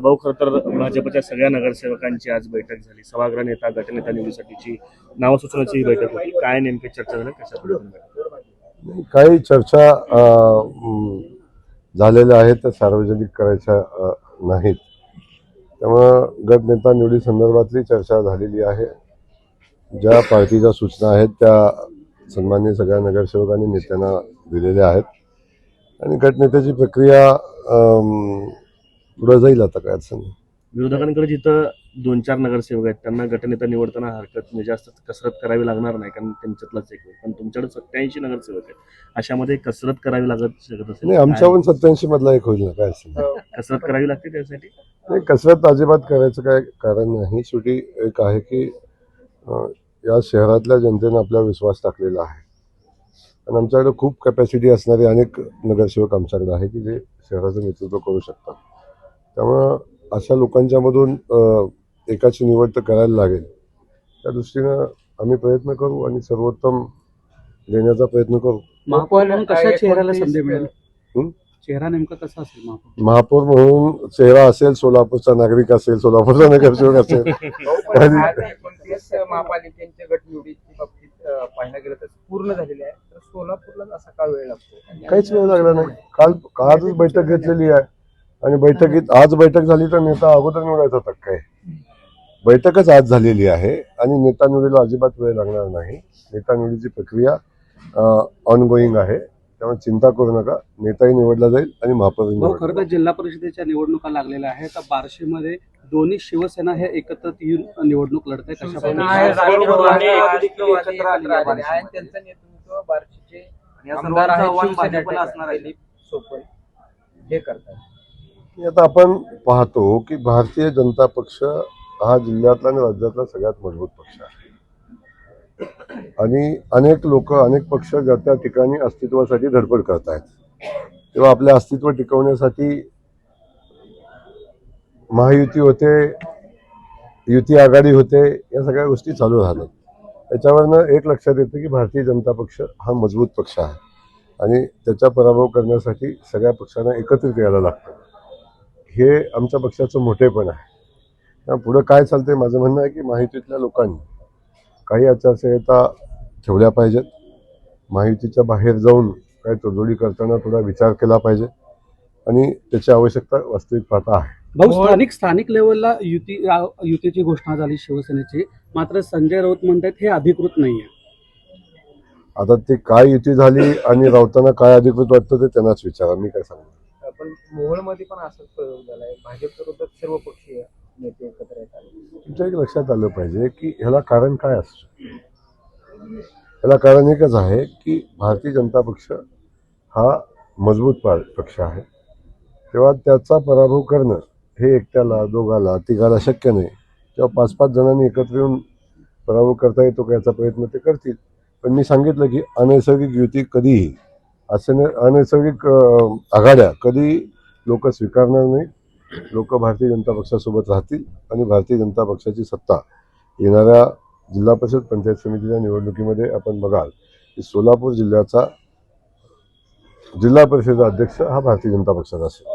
भाऊ खरं तर भाजपच्या सगळ्या नगरसेवकांची आज बैठक झाली. सभागृह नेता गटनेता निवडीसाठीची नाव सुचवण्याची ही बैठक होती. काय नेमकी चर्चा झाली? कशा काही चर्चा झालेल्या आहेत त्या सार्वजनिक करायच्या नाहीत. त्यामुळं गटनेता निवडी संदर्भातली चर्चा झालेली आहे. ज्या पार्टीच्या सूचना आहेत त्या सन्मान्य सगळ्या नगरसेवकांनी नेत्यांना दिलेल्या आहेत. आणि गटनेत्याची प्रक्रिया पुढं जाईल आता काय अडचण नाही. विरोधकांकडे जिथं दोन चार नगरसेवक आहेत त्यांना गटनेता निवडताना हरकत म्हणजे जास्त कसरत करावी लागणार नाही कारण त्यांच्यातलाच एक आहे. पण तुमच्याकडे सत्याऐंशी नगरसेवक आहेत. अशामध्ये कसरत करावी लागत शकत असेल. नाही आमच्या पण सत्याऐंशी मधला एक होईल ना काय असेल. कसरत करावी लागते त्यासाठी? नाही कसरत अजिबात करायचं काय कारण नाही. शेवटी एक आहे की अं, या शहरातल्या जनतेनं आपला विश्वास टाकलेला आहे. आणि आमच्याकडे खूप कॅपॅसिटी असणारे अनेक नगरसेवक आमच्याकडे आहे की जे शहराचं नेतृत्व करू शकतात. त्यामुळं अशा लोकांच्यामधून एकाची निवड तर करायला लागेल. त्या दृष्टीनं आम्ही प्रयत्न करू आणि सर्वोत्तम देण्याचा प्रयत्न करू. महापौर म्हणून कशा चेहऱ्याला संधी मिळेल? हं? चेहरा नेमका कसा असेल महापौर? महापौर म्हणून चेहरा असेल सोलापूरचा नागरिक असेल सोलापूरचा नगरसेवक असेल. एकोणतीस महापालिकेच्या गटनिवडीच्या बाबतीत पाहायला गेलं तर पूर्ण झालेली आहे. तर सोलापूरला असा का वेळ लागतो? काहीच वेळ लागला नाही. काल आजच बैठक घेतलेली आहे. आणि बैठकीत आज बैठक झाली तर नेता अगोदर निवडायचा होता काय बैठकच आज झालेली आहे आणि नेता निवडीला अजिबात वेळ लागणार नाही. नेता निवडीची प्रक्रिया ऑनगोईंग आहे. त्यामुळे चिंता करू नका. नेताही निवडला जाईल आणि महापौर भाऊ खरं तर जिल्हा परिषदेच्या निवडणुका लागलेल्या आहेत. तर बार्शीमध्ये दोन्ही शिवसेना हे एकत्र येऊन निवडणूक लढत आहेत आहे, आहे, आहे. आहे हे करतात. आता आपण पाहतो की भारतीय जनता पक्ष हा जिल्ह्यातला आणि राज्यातला सगळ्यात मजबूत पक्ष आहे. आणि अनेक लोक अनेक पक्ष ज्या त्या ठिकाणी अस्तित्वासाठी धडपड करत आहेत तेव्हा आपले अस्तित्व टिकवण्यासाठी महायुती होते युती आघाडी होते या सगळ्या गोष्टी चालू राहतात. त्याच्यावरनं एक लक्षात येतं की भारतीय जनता पक्ष हा मजबूत पक्ष आहे. आणि त्याचा पराभव करण्यासाठी सगळ्या पक्षांना एकत्रित यायला लागतं. हे आमच्या पक्षाचं मोठेपण आहे. पुढं काय चालतंय माझं म्हणणं आहे की माहितीतल्या लोकांनी काही आचारसंहिता ठेवल्या पाहिजेत. माहितीच्या बाहेर जाऊन काही तोडजोडी करताना थोडा विचार केला पाहिजे. आणि त्याची आवश्यकता वास्तविक पाहता आहे. भाऊ स्थानिक स्थानिक लेवलला युती युतीची घोषणा झाली शिवसेनेची. मात्र संजय राऊत म्हणतात हे अधिकृत नाहीये. आता ते काय युती झाली आणि राऊतांना काय अधिकृत वाटतं ते त्यांनाच विचारा. मी काय सांगणार? पण मोहोळमध्ये पण असाच प्रयोग झालाय भाजप विरोधात सर्व पक्षीय नेते एकत्र येतात तुमच्या एक लक्षात आलं पाहिजे की ह्याला कारण काय असतं? ह्याला कारण एकच आहे की भारतीय जनता पक्ष हा मजबूत पक्ष आहे. तेव्हा त्याचा पराभव करणं हे एकट्याला दोघाला तिघाला शक्य नाही. तेव्हा पाच पाच जणांनी एकत्र येऊन पराभव करता येतो का याचा प्रयत्न ते करतील. पण मी सांगितलं की अनैसर्गिक युती कधीही असं अनैसर्गिक आघाड्या कधी लोक स्वीकारणार नाही. लोक भारतीय जनता पक्षासोबत राहतील आणि भारतीय जनता पक्षाची सत्ता येणाऱ्या जिल्हा परिषद पंचायत समितीच्या निवडणुकीमध्ये आपण बघाल की सोलापूर जिल्ह्याचा जिल्हा परिषदेचा अध्यक्ष हा भारतीय जनता पक्षाचा असेल.